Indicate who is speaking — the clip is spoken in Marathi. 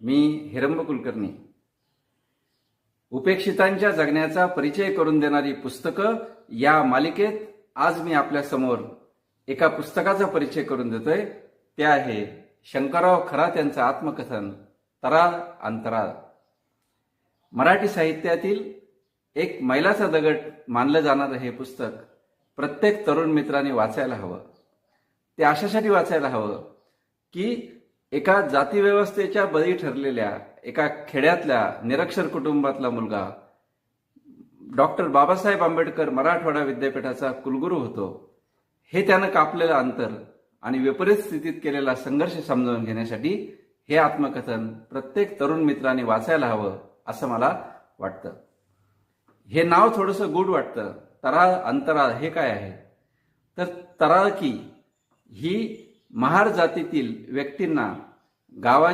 Speaker 1: मी हिरंब कुलकर्णी. उपेक्षितांच्या जगण्याचा परिचय करून देणारी पुस्तकं या मालिकेत आज मी आपल्यासमोर एका पुस्तकाचा परिचय करून देतोय. ते आहे शंकरराव खरात यांचं आत्मकथन तराळ अंतराळ. मराठी साहित्यातील एक मैलाचा दगड मानलं जाणारं हे पुस्तक प्रत्येक तरुण मित्राने वाचायला हवं. ते अशासाठी वाचायला हवं की एका जातीव्यवस्थेच्या बळी ठरलेल्या एका खेड्यातल्या निरक्षर कुटुंबातला मुलगा डॉक्टर बाबासाहेब आंबेडकर मराठवाडा विद्यापीठाचा कुलगुरू होतो. हे त्यानं कापलेलं अंतर आणि विपरीत स्थितीत केलेला संघर्ष समजावून घेण्यासाठी हे आत्मकथन प्रत्येक तरुण मित्राने वाचायला हवं असं मला वाटतं. हे नाव थोडंसं गुड वाटतं. तराळ अंतराळ हे काय आहे? तर तराळकी ही महार जातीतील व्यक्तींना गावा